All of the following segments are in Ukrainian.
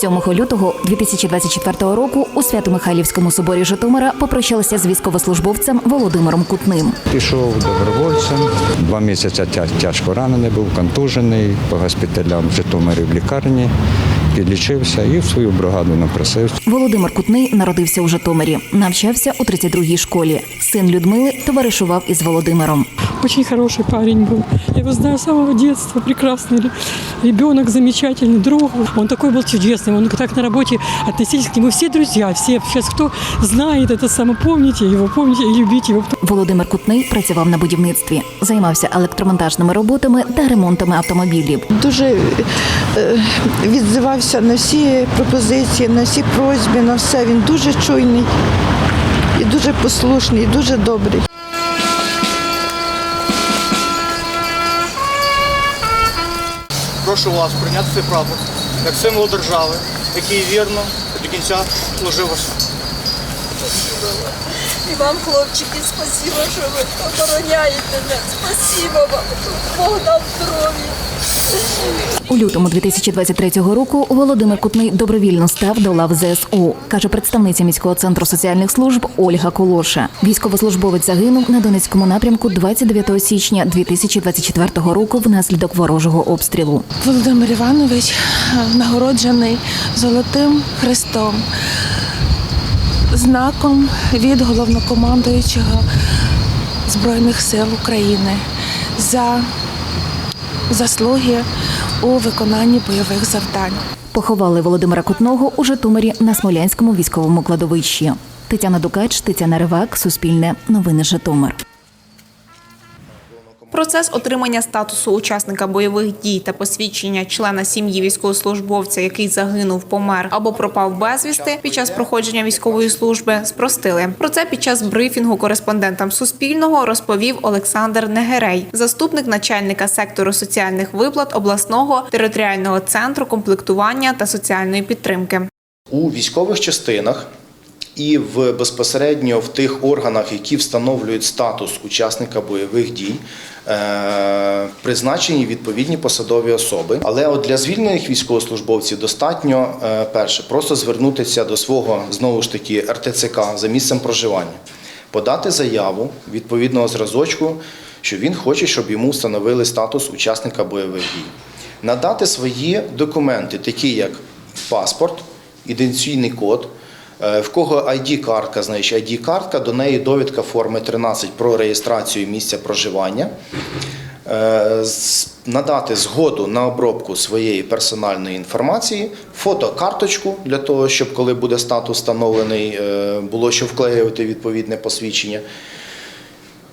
7 лютого 2024 року у Свято-Михайлівському соборі Житомира попрощалися з військовослужбовцем Володимиром Кутним. Пішов добровольцем. Два місяці тя- тяжко ранений був, контужений, по госпіталям в Житомирі в лікарні, підлічився і в свою бригаду напросився. Володимир Кутний народився у Житомирі, навчався у 32-й школі. Син Людмили товаришував із Володимиром. Очень хороший парень был. Я его знаю с самого детства. Прекрасный ре- ребенок, замечательный друг. Он такой был чудесный. Он так на работе относились к нему все друзья. Все сейчас, кто знает это само, помните его, помните и любите его. Володимир Кутний працював на будівництві, займався електромонтажними роботами та ремонтами автомобілів. дуже е, відзивався на всі пропозиції, на всі просьби, на все. Він дуже чуйний і дуже послушний, і дуже добрий. Прошу вас прийняти цей прапор як символ держави, який вірно до кінця служив вас. І вам, хлопчики, спасибо, що ви охороняєте мене. Спасибо вам. Бог дав здоров'я. У лютому 2023 року Володимир Кутний добровільно став до лав ЗСУ, каже представниця міського центру соціальних служб Ольга Колоша. Військовослужбовець загинув на Донецькому напрямку 29 січня 2024 року внаслідок ворожого обстрілу. Володимир Іванович е, нагороджений Золотим Хрестом, знаком від головнокомандуючого Збройних сил України за заслуги у виконанні бойових завдань. Поховали Володимира Кутного у Житомирі на Смолянському військовому кладовищі. Тетяна Дукач, Тетяна Ривак, Суспільне, Новини Житомир. Процес отримання статусу учасника бойових дій та посвідчення члена сім'ї військовослужбовця, який загинув, помер або пропав безвісти під час проходження військової служби, спростили. Про це під час брифінгу кореспондентам Суспільного розповів Олександр Негерей, заступник начальника сектору соціальних виплат обласного територіального центру комплектування та соціальної підтримки. у військових частинах і в безпосередньо в тих органах, які встановлюють статус учасника бойових дій. Е, Призначені відповідні посадові особи, але от для звільнених військовослужбовців достатньо е, перше просто звернутися до свого знову ж таки РТЦК за місцем проживання, подати заяву відповідного зразочку, що він хоче, щоб йому встановили статус учасника бойових дій, надати свої документи, такі як паспорт, ідентифікаційний код. Е, В кого ID-картка, значить ID-картка, до неї довідка форми 13 про реєстрацію місця проживання. Е, Надати згоду на обробку своєї персональної інформації, фотокарточку для того, щоб коли буде статус встановлений, е, було що вклеювати відповідне посвідчення.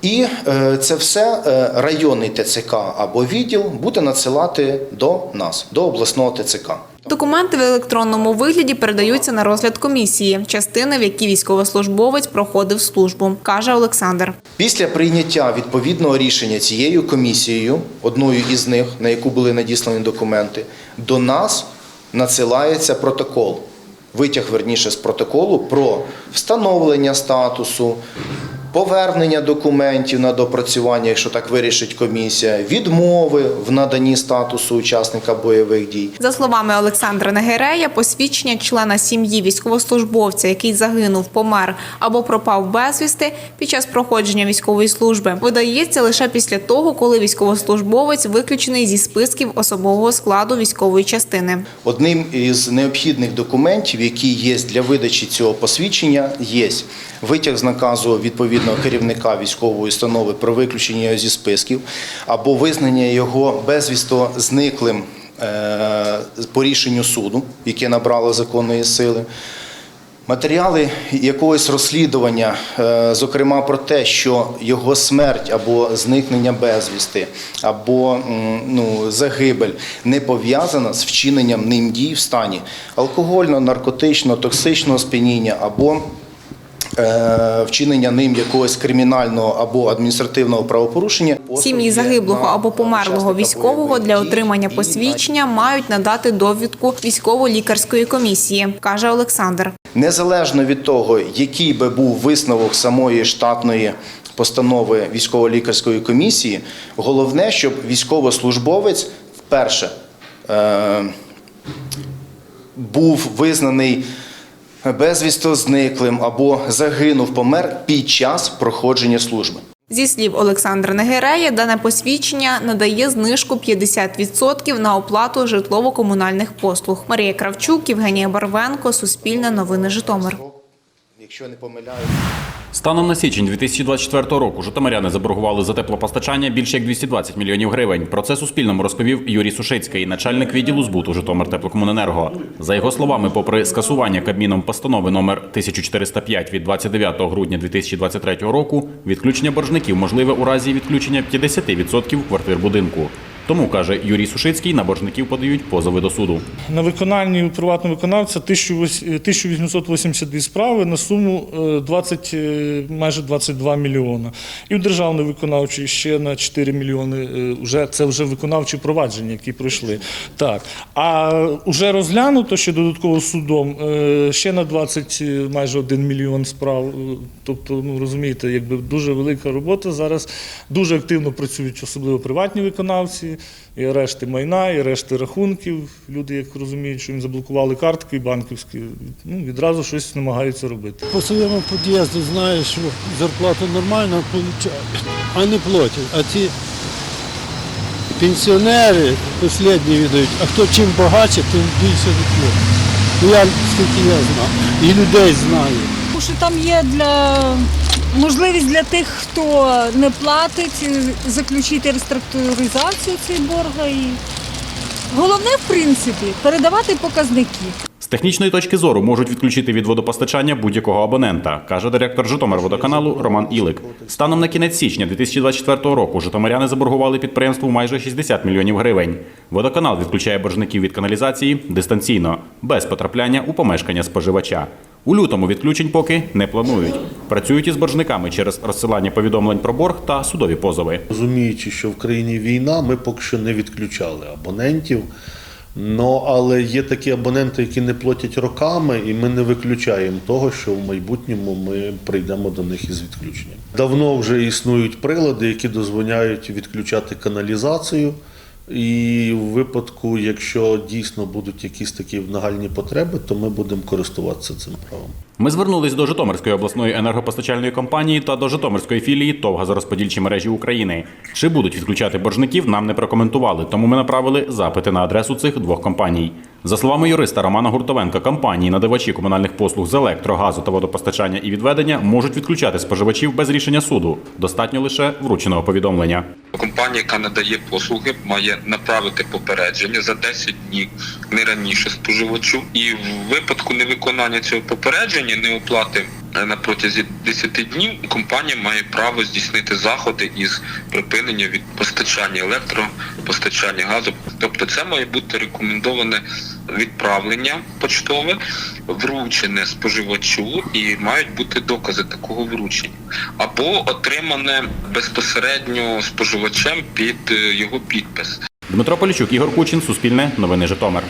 І е, це все е, районний ТЦК або відділ буде надсилати до нас, до обласного ТЦК. Документи в електронному вигляді передаються на розгляд комісії, частини, в якій військовослужбовець проходив службу, каже Олександр. Після прийняття відповідного рішення цією комісією, одною із них, на яку були надіслані документи, до нас надсилається протокол. Витяг верніше з протоколу про встановлення статусу, повернення документів на допрацювання, якщо так вирішить комісія, відмови в наданні статусу учасника бойових дій. За словами Олександра Негерея, посвідчення члена сім'ї військовослужбовця, який загинув, помер або пропав безвісти під час проходження військової служби, видається лише після того, коли військовослужбовець виключений зі списків особового складу військової частини. Одним із необхідних документів, які є для видачі цього посвідчення, є витяг з наказу відповідного керівника військової установи про виключення зі списків або визнання його безвісто зниклим е, по рішенню суду, яке набрало законної сили. Матеріали якогось розслідування, е, зокрема про те, що його смерть або зникнення безвісти, або ну, загибель не пов'язана з вчиненням ним дій в стані алкогольного, наркотичного, токсичного сп'яніння або вчинення ним якогось кримінального або адміністративного правопорушення. Сім'ї загиблого або померлого військового для отримання посвідчення мають надати довідку військово-лікарської комісії, каже Олександр. Незалежно від того, який би був висновок самої штатної постанови військово-лікарської комісії, головне, щоб військовослужбовець вперше е, був визнаний безвісто зниклим або загинув, помер під час проходження служби. Зі слів Олександра Негерея, дане посвідчення надає знижку 50% на оплату житлово-комунальних послуг. Марія Кравчук, Євгенія Барвенко, Суспільне новини Житомир. Якщо не помиляюсь. Станом на січень 2024 року житомиряни заборгували за теплопостачання більше як 220 мільйонів гривень. Про це Суспільному розповів Юрій Сушицький, начальник відділу збуту Житомир Теплокомуненерго. За його словами, попри скасування Кабміном постанови номер 1405 від 29 грудня 2023 року, відключення боржників можливе у разі відключення 50% квартир будинку. Тому каже Юрій Сушицький, на боржників подають позови до суду. На виконанні у приватного виконавця 1882 справи на суму е, 20, е, майже 22 мільйона. І в державний виконавчий ще на 4 мільйони. е, Вже, це вже виконавчі провадження, які пройшли. Так. А вже розглянуто ще додатково судом е, ще на 20, е, майже 1 мільйон справ. Е, Тобто, ну розумієте, якби дуже велика робота зараз. Дуже активно працюють, особливо приватні виконавці, і арешти майна, і арешти рахунків. Люди, як розуміють, що їм заблокували картки банківські, ну відразу щось намагаються робити. По своєму під'їзду знаєш, що зарплату нормально отримують, а не платять. А ці пенсіонери останні віддають, а хто чим багатше, тим більше не платить. Ну я скільки я знаю, і людей знаю. Тому що там є для можливість для тих, хто не платить, е, заключити реструктуризацію цієї борга. І головне, в принципі, передавати показники. З технічної точки зору можуть відключити від водопостачання будь-якого абонента, каже директор Житомирводоканалу Роман Ілик. Станом на кінець січня 2024 року житомиряни заборгували підприємству майже 60 мільйонів гривень. Водоканал відключає боржників від каналізації дистанційно, без потрапляння у помешкання споживача. У лютому відключень поки не планують. Працюють із боржниками через розсилання повідомлень про борг та судові позови. Розуміючи, що в країні війна, ми поки що не відключали абонентів. Ну, але є такі абоненти, які не платять роками, і ми не виключаємо того, що в майбутньому ми прийдемо до них із відключенням. Давно вже існують прилади, які дозволяють відключати каналізацію. І в випадку, якщо дійсно будуть якісь такі нагальні потреби, то ми будемо користуватися цим правом. Ми звернулись до Житомирської обласної енергопостачальної компанії та до Житомирської філії ТОВ газорозподільчі мережі України. Чи будуть відключати боржників, нам не прокоментували, тому ми направили запити на адресу цих двох компаній. За словами юриста Романа Гуртовенка, компанії, надавачі комунальних послуг з електро, газу та водопостачання і відведення можуть відключати споживачів без рішення суду. Достатньо лише врученого повідомлення. Компанія, яка надає послуги, має направити попередження за 10 днів не раніше споживачу. І в випадку невиконання цього попередження, неоплати на протязі 10 днів, компанія має право здійснити заходи із припинення від постачання електропостачання газу. Тобто, це має бути рекомендоване відправлення почтове, вручене споживачу, і мають бути докази такого вручення, або отримане безпосередньо споживачем під е, його підпис. Дмитро Полічук, Ігор Кучин, Суспільне, Новини Житомир.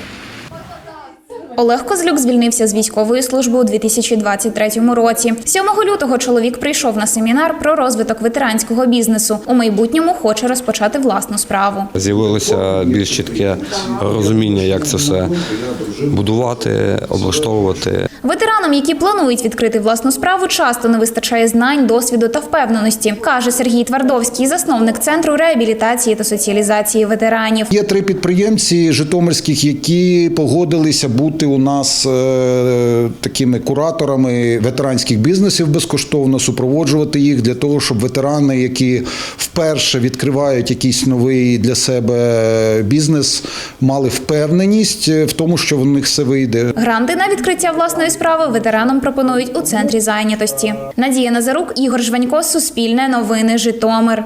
Олег Козлюк звільнився з військової служби у 2023 році. 7 лютого чоловік прийшов на семінар про розвиток ветеранського бізнесу. У майбутньому хоче розпочати власну справу. З'явилося більш чітке розуміння, як це все будувати, облаштовувати. Ветеранам, які планують відкрити власну справу, часто не вистачає знань, досвіду та впевненості, каже Сергій Твардовський, засновник центру реабілітації та соціалізації ветеранів. Є три підприємці житомирських, які погодилися бути у нас е, такими кураторами ветеранських бізнесів безкоштовно, супроводжувати їх для того, щоб ветерани, які вперше відкривають якийсь новий для себе бізнес, мали впевненість в тому, що в них все вийде. Гранти на відкриття власної справи ветеранам пропонують у центрі зайнятості. Надія Назарук, Ігор Жванько, Суспільне новини, Житомир.